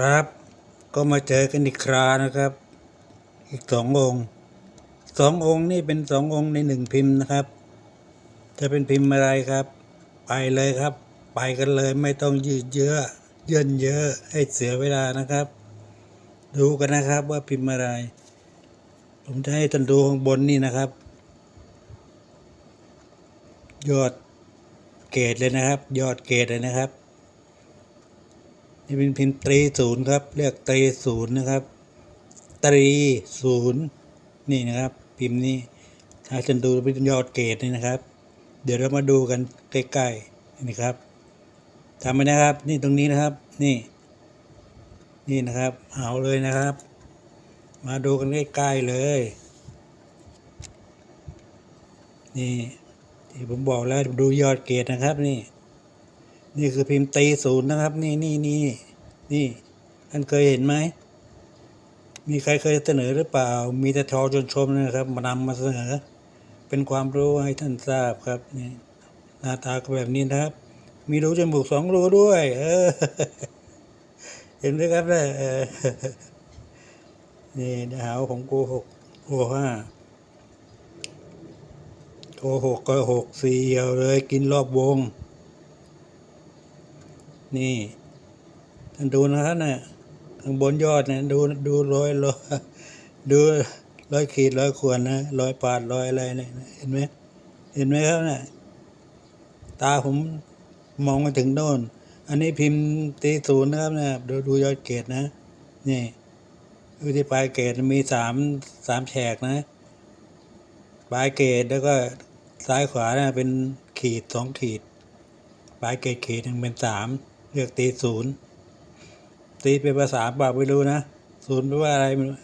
ครับ ก็มาเจอกันอีกครานะครับ อีกสององค์สององค์นี่เป็นสององค์ในหนึ่งพิมพ์นะครับ จะเป็นพิมพ์อะไรครับ ไปเลยครับ ไปกันเลยไม่ต้องยืดเยื้อเยินเยอะให้เสียเวลานะครับ ดูกันนะครับว่าพิมพ์อะไร ผมจะให้ท่านดูข้างบนนี่นะครับ ยอดเกรดเลยนะครับ ยอดเกรดเลยนะครับ นี่เป็นพิมพ์ตรีศูนย์ครับ เรียกตรีศูนย์นะครับ ตรีศูนย์นี่นะครับ พิมพ์นี้ถ้าท่านดูเป็นยอดเกรดนี่นะครับ เดี๋ยวเรามาดูกันใกล้ๆนี่นะครับทำไปนะครับ นี่ตรงนี้นะครับ นี่ นี่นะครับ เอาเลยนะครับ มาดูกันใกล้ๆเลย นี่ที่ผมบอกแล้วดูยอดเกรดนะครับนี่ นี่คือพิมพ์ตีศูนย์นะครับ นี่นี่นี่นี่ท่านเคยเห็นไหม มีใครเคยเสนอหรือเปล่า มีแต่ทอจนชมนะครับ มานำมาเสนอ เป็นความรู้ให้ท่านทราบครับนี่หน้าตาก็แบบนี้นะครับ มีรูจมูกสองรูด้วย เออ เห็นไหมครับเนี่ยนี่หาวของโกหกโกห้าโกหกก็หกสี่เหี่ยวเลย กินรอบวง นี่ท่านดูนะครับเนี่ยข้างบนยอดเนี่ยดูดูร้อยร้อยดูร้อยขีดร้อยขวนนะร้อยปาดร้อยอะไรเนี่ยเห็นไหมเห็นไหมครับเนี่ยตาผมมองมาถึงโน่น อันนี้พิมพ์ตีศูนย์นะครับเนี่ยดูดูยอดเกรดนะ นี่ดูที่ปลายเกรดมีสามสามแฉกนะ ปลายเกรดแล้วก็ซ้ายขวาเนะเป็นขีดสองขีด ปลายเกรดขีดหนึ่งเป็นสาม เลือกตีศูนย์ตีเป็นภาษาเปล่าไม่รู้นะศูนย์แปลว่าอะไรไม่รู้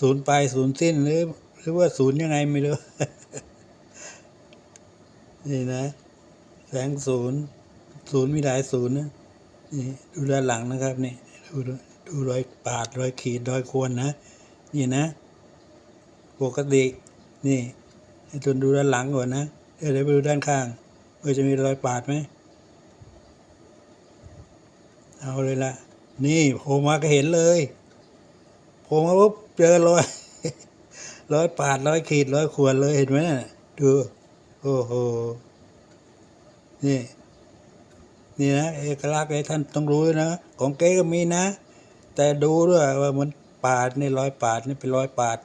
ศูนย์ไปศูนย์สิ้นหรือหรือว่าศูนย์ยังไงไม่รู้ นี่นะ แสงศูนย์ศูนย์มีหลายศูนย์นะนี่ดูด้านหลังนะครับนี่ดูดูรอยปาดรอยขีดรอยควรนะ นี่นะ ปกติ นี่ให้ทุนดูด้านหลังก่อนนะเดี๋ยวเดี๋ยวไปดูด้านข้างว่าจะมีรอยปาดไหม เอาเลยละนี่โผล่มาก็เห็นเลยโผล่มาปุ๊บเจอรอยรอยปาดรอยขีดรอยขวนเลยเห็นไหมน่ะดูโอ้โหนี่นี่นะเอกลักษณ์ไอ้ท่านต้องรู้นะของเก๊ก็มีนะ แต่ดูด้วยว่ามันปาดนี่รอยปาดนี่เป็นรอยปาด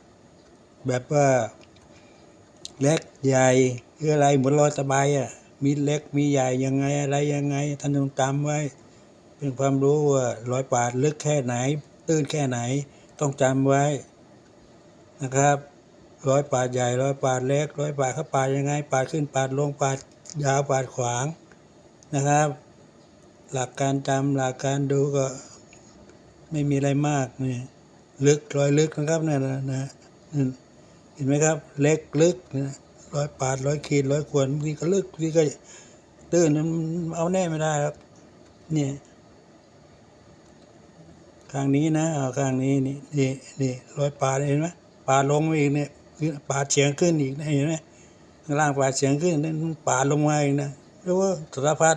แบบว่าเล็กใหญ่คืออะไรเหมือนรอยสบายอะมีเล็กมีใหญ่ยังไงอะไรยังไง ท่านต้องจำไว้ เป็นความรู้ว่ารอยปาดลึกแค่ไหน ตื้นแค่ไหน ต้องจำไว้นะครับร้อยปาดใหญ่ร้อยปาดเล็กร้อยปาดเขาปาดยังไง ปาดขึ้นปาดลงปาดยาวปาดขวางนะครับ หลักการจำหลักการดูก็ไม่มีอะไรมากนี่ลึกร้อยลึกนะครับเนี่ยนะนะเห็นไหมครับ เล็กลึกนะร้อยปาดร้อยขีดร้อยขวนบางทีก็ลึกบางทีก็ตื้นมันเอาแน่ไม่ได้ครับ เนี่ย ข้างนี้นะเอาข้างนี้นี่นี่นี่รอยปาเห็นไหมปาลงมาอีกเนี่ยปาเฉียงขึ้นอีกนะเห็นไหมข้างล่างปาเฉียงขึ้นนั่นปาลงมาอีกนะรือว่าสารพัด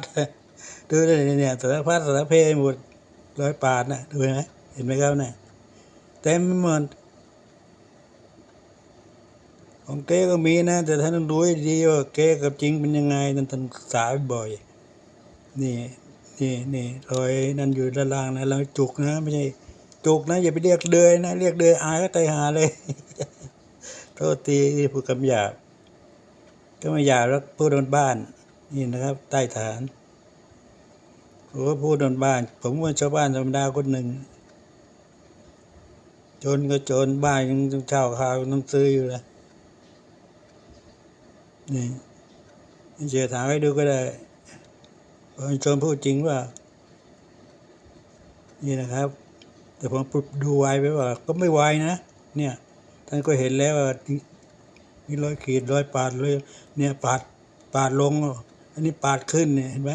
ดูเลยเนี่ยสารพัดสารเพหมดรอยปานะดูไหมเห็นไหมครับเนี่ยเต็มไปหมดของเก๊ก็มีนะ แต่ท่านต้องดูให้ดีว่าเก๊กับจริงเป็นยังไงท่านต้องศึกษาบ่อยนี่ นี่นี่รอยนั่นอยู่ด้านล่างนะเราจุกนะไม่ใช่จุกนะอย่าไปเรียกเดือยนะเรียกเดือยอายก็ตายหาเลย โทษทีที่พูดคำหยาบก็ไม่หยาบแล้วพูดโดนบ้านนี่นะครับ ใต้ฐานผมก็พูดโดนบ้าน ผมว่าชาวบ้านธรรมดาคนหนึ่ง จนก็จนบ้านยังต้องเช่าข้าวต้องซื้ออยู่เลยนี่เชียถามให้ดูก็ได้ คนชมพูดจริงว่า นี่นะครับ แต่ผมดูไวไปว่า ก็ไม่ไวนะ เนี่ยท่านก็เห็นแล้วว่ามีร้อยขีดร้อยปาดเลยเนี่ยปาดปาดลง อันนี้ปาดขึ้นเนี่ยเห็นไหม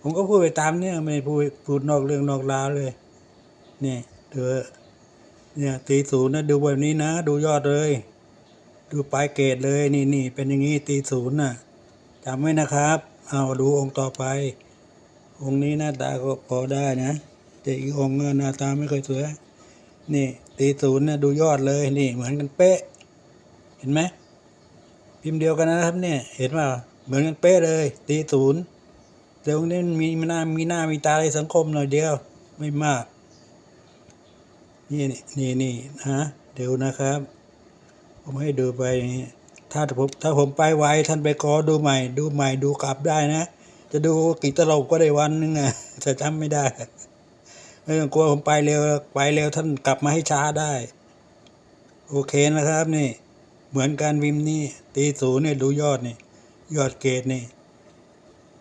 ผมก็พูดไปตามเนี่ยไม่พูดพูดนอกเรื่องนอกราวเลย เนี่ยเดือเนี่ยตีศูนย์นะดูแบบนี้นะ ดูยอดเลย ดูปลายเกรดเลยนี่นี่เป็นอย่างนี้ตีศูนย์น่ะจำไว้นะครับ เอาดูองค์ต่อไป องค์นี้หน้าตาก็พอได้นะแต่อีกองค์หน้าตาไม่ค่อยสวยนี่ตีศูนย์นะดูยอดเลยนี่ เหมือนกันเป๊ะ เห็นไหมพิมพ์เดียวกันนะครับเนี่ย เห็นว่าเหมือนกันเป๊ะเลย ตีศูนย์แต่ตรงนี้มีมีหน้ามีหน้ามีตาในสังคมหน่อยเดียวไม่มาก นี่นี่นี่นะเดี๋ยวนะครับ ผมให้ดูไปถ้าผมถ้าผมไปไวท่านไปขอดูใหม่ ดูใหม่ดูกลับได้นะ จะดูกี่ตลบก็ได้วันนึงอะแต่จำไม่ได้ ไม่ต้องกลัวผมไปเร็วไปเร็วท่านกลับมาให้ช้าได้ โอเคนะครับนี่ เหมือนการวิมนี่ตีศูนย์เนี่ยดูยอดนี่ ยอดเกตนี่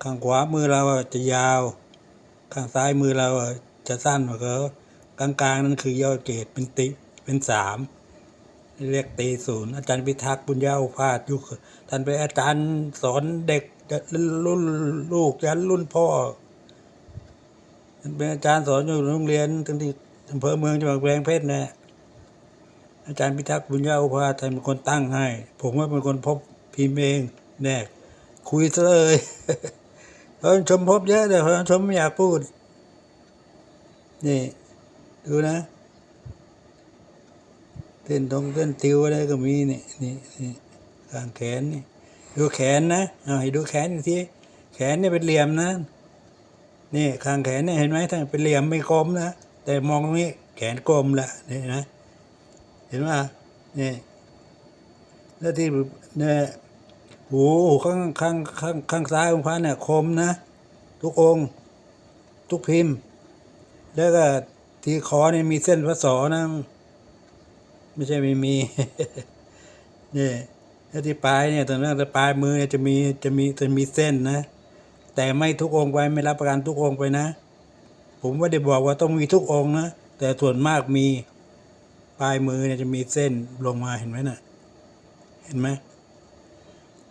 ข้างขวามือเราอะจะยาว ข้างซ้ายมือเราอะจะสั้นกว่าเขากลางๆนั่นคือยอดเกตเป็นติเป็นสามเรียกตีศูนย์อาจารย์พิทักษ์บุญญาอุภาสยุคท่านเป็นอาจารย์สอนเด็ก รุ่นลูกยันรุ่นพ่อเป็นอาจารย์สอนอยู่โรงเรียนทั้งที่อำเภอเมืองจังหวัดแพงเพชรนะอาจารย์พิทักษ์บุญญาอุภาสท่านเป็นคนตั้งให้ ผมว่าเป็นคนพบพิมพ์เองแน่คุยซะเลยเออชมพบเยอะแต่คนชมไม่อยากพูด นี่ดูนะเต้นตรงเต้นติวอะไรก็มีนี่นี่นี่ข้างแขนนี่ ดูแขนนะเอาให้ดูแขนอีกทีแขนนี่เป็นเหลี่ยมนะ นี่ข้างแขนเนี่ยเห็นไหมถ้าเป็นเหลี่ยมไม่กลมนะ แต่มองตรงนี้แขนกลมละนี่นะ เห็นไหมนี่แล้วที่เนี่ยหูข้างข้างข้างข้างซ้ายของพระเนี่ยคมนะ ทุกองค์ ทุกพิมพ์ แล้วก็ที่คอเนี่ยมีเส้นพระศอนะ ไม่ใช่ไม่มีนี่ แล้วที่ปลายเนี่ยตอนนั้นปลายมือเนี่ยจะมีจะมีจะมีเส้นนะ แต่ไม่ทุกองค์ไปไม่รับประกันทุกองค์ไปนะ ผมไม่ได้บอกว่าต้องมีทุกองค์นะ แต่ส่วนมากมีปลายมือเนี่ยจะมีเส้นลงมาเห็นไหมน่ะ เห็นไหม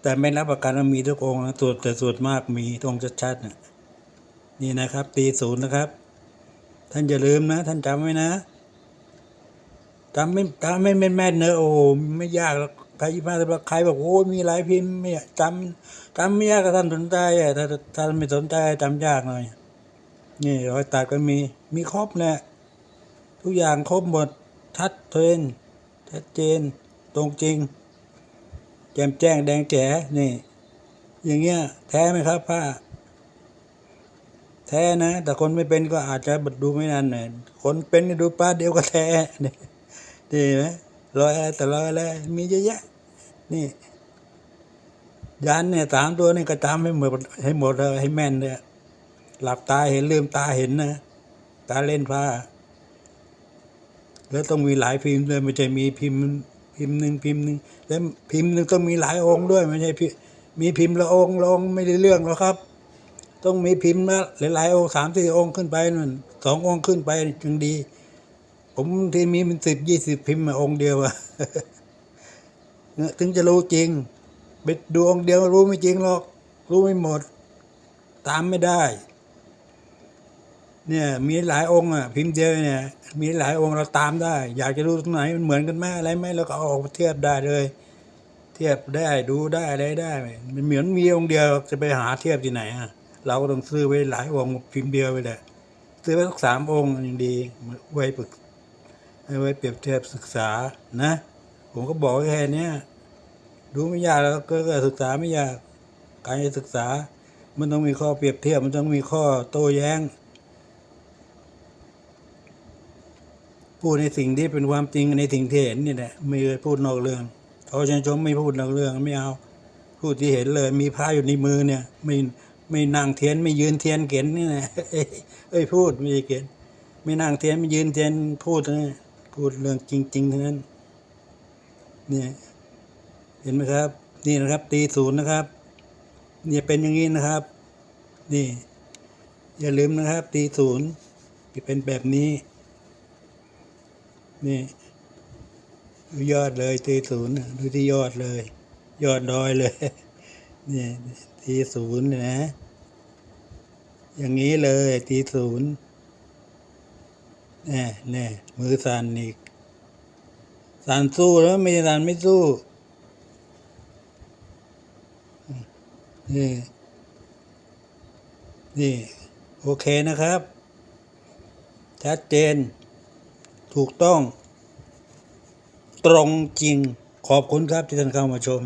แต่ไม่รับประกันว่ามีทุกองค์นะส่วนแต่ส่วนมากมีตรงชัดๆนะนี่นะครับ ตีศูนย์นะครับ ท่านอย่าลืมนะ ท่านจำไว้นะจำไม่จำไม่แม่นเนอะโอ้ไม่ยากหรอก ใครมาแต่ใครบอกโอ้มีหลายพิมพ์ไม่จำจำไม่ยากก็ท่านสนใจอะถ้าถ้าท่านไม่สนใจจำยากหน่อยนี่รอยตัดก็มีมีครบแหละทุกอย่างครบหมดชัดเจนชัดเจน ตรงจริง แจ่มแจ้งแดงแจ๋นี่ อย่างเงี้ยแท้ไหมครับผ้าแท้นะ แต่คนไม่เป็นก็อาจจะดูไม่นานหน่อยคนเป็นดูป้าเดียวก็แท้นี่นี่ไหมรอยอะไรแต่รอยอะไรมีเยอะแยะ นี่ยันเนี่ยสามตัวนี่ก็จำให้หมดให้หมดเลยให้แม่นเลยหลับตาเห็นลืมตาเห็นนะตาเล่นผ้า แล้วต้องมีหลายพิมพ์เลยไม่ใช่มีพิมพ์พิมพ์หนึ่งพิมพ์หนึ่งแล้วพิมพ์หนึ่งต้องมีหลายองค์ด้วยไม่ใช่พิมีพิมพ์ละองค์ละองไม่ได้เรื่องหรอกครับ ต้องมีพิมพ์ละหลายๆองค์สามสี่องค์ขึ้นไปนั่นสององค์ขึ้นไปจึงดี ผมที่มีเป็นสิบยี่สิบพิมพ์มาองค์เดียวอะ ถึงจะรู้จริงไปดูองเดียวรู้ไม่จริงหรอก รู้ไม่หมด ตามไม่ได้ เนี่ยมีหลายองค์อะ พิมพ์เดียวเนี่ย มีหลายองค์เราตามได้ อยากจะรู้ตรงไหนมันเหมือนกันไหมอะไรไหมเราก็เอาอกเทียบได้เลย เทียบได้ดูได้อะไรได้มันเหมือนมีองค์เดียวจะไปหาเทียบที่ไหนอะเราก็ต้องซื้อไว้หลายองค์พิมพ์เดียวไปเลยซื้อไว้สักสามองค์ยังดีไว้ปรึกไว้เปรียบเทียบศึกษานะ ผมก็บอกแค่นี้ยดูไม่ยากแล้วก็กศึกษาไม่ยาก การจะศึกษา มันต้องมีข้อเปรียบเทียบ มันต้องมีข้อโต้แย้ง พูดในสิ่งที่เป็นความจริงในสิ่งที่เห็นนี่แหละไม่เคยพูดนอกเรื่องเขาชนชมไม่พูดนอกเรื่องไม่เอา พูดที่เห็นเลย มีพระอยู่ในมือเนี่ย ไม่ไม่นั่งเทียนไม่ยืนเทียนเขียนนี่นะเอ้ยพูดไม่ใช่เขียนไม่นั่งเทียนไม่ยืนเทียนพูดนะพูดเรื่องจริงๆทั้งนั้น นี่เห็นไหมครับ นี่นะครับ ตีศูนย์นะครับเนี่ยเป็นอย่างนี้นะครับ นี่ อย่าลืมนะครับ ตีศูนย์จะเป็นแบบนี้ นี่ดูยอดเลยตีศูนย์ดูที่ยอดเลย ยอดดอยเลยนี่ตีศูนย์เนี่ยนะอย่างนี้เลยตีศูนย์แน่แน่มือสั่นอีก สั่นสู้แล้วไม่สั่นไม่สู้นี่นี่ โอเคนะครับ ชัดเจน ถูกต้อง ตรงจริง ขอบคุณครับที่ท่านเข้ามาชม